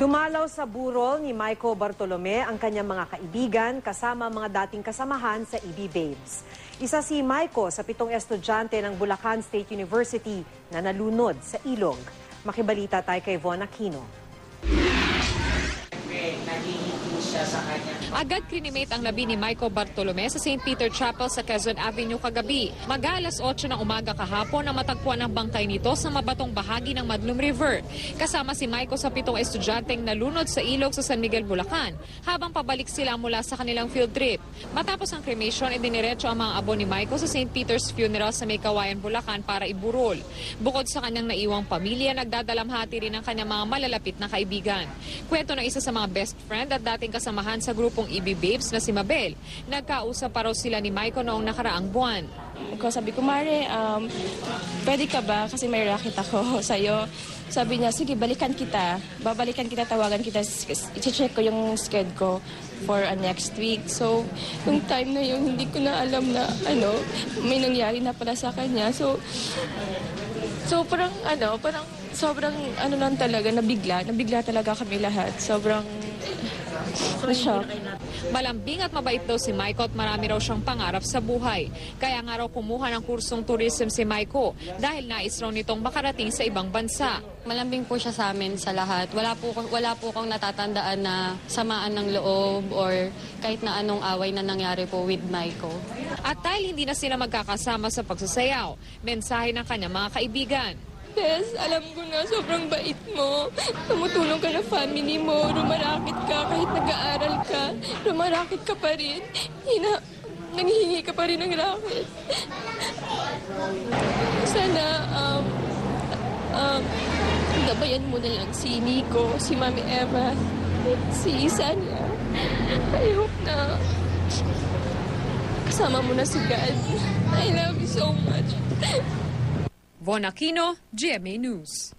Dumalaw sa burol ni Maiko Bartolome ang kanyang mga kaibigan kasama mga dating kasamahan sa EB Babes. Isa si Maiko sa pitong estudyante ng Bulacan State University na nalunod sa ilog. Makibalita tayo kay Von Aquino. nanghihingi siya sa kanya. Agad krinimate ang labi ni Michael Bartolome sa St. Peter Chapel sa Quezon Avenue kagabi. Mag-alas 8 ng umaga kahapon na matagpuan ang bangkay nito sa mabatong bahagi ng Madlum River. Kasama si Michael sa pitong estudyanteng nalunod sa ilog sa San Miguel, Bulacan habang pabalik sila mula sa kanilang field trip. Matapos ang cremation, idiniretso ang mga abo ni Michael sa St. Peter's Funeral sa May Bulacan para iburol. Bukod sa kanyang naiwang pamilya, nagdadalamhati rin ang kanyang mga malalapit na kaibigan. Kwento ng isa sa mga best friend at dating kasamahan sa grupong EB Babes na si Mabel. Nagkausap pa raw sila ni Michael noong nakaraang buwan. Ko sabi ko, Mare, um, pwede ka ba? Kasi may racket ako sa'yo. Sabi niya, sige, balikan kita. Babalikan kita, tawagan kita. I-check ko yung schedule ko for uh, next week. So, nung time na yun, hindi ko na alam na, ano, may nangyari na pala sa kanya. So, so parang, ano, parang sobrang, ano lang talaga, nabigla. Nabigla talaga kami lahat. Sobrang, na-shock. Malambing at mabait daw si Maiko at marami raw siyang pangarap sa buhay. Kaya nga raw kumuha ng kursong tourism si Maiko dahil nais raw nitong makarating sa ibang bansa. Malambing po siya sa amin sa lahat. Wala po, wala po kong natatandaan na samaan ng loob or kahit na anong away na nangyari po with Maiko. At dahil hindi na sila magkakasama sa pagsasayaw, mensahe ng kanyang mga kaibigan. Yes, alam ko na sobrang bait mo. Tumutulong ka ng family mo, rumarakit ka kahit nag-aaral ka. Rumarakit ka pa rin. Hina, nanghihingi ka pa rin ng racket. Sana, um, um, gabayan mo na lang si Nico, si Mami Eva, si Sanya. I hope na kasama mo na si God. I love you so much. Von Aquino, GMA News.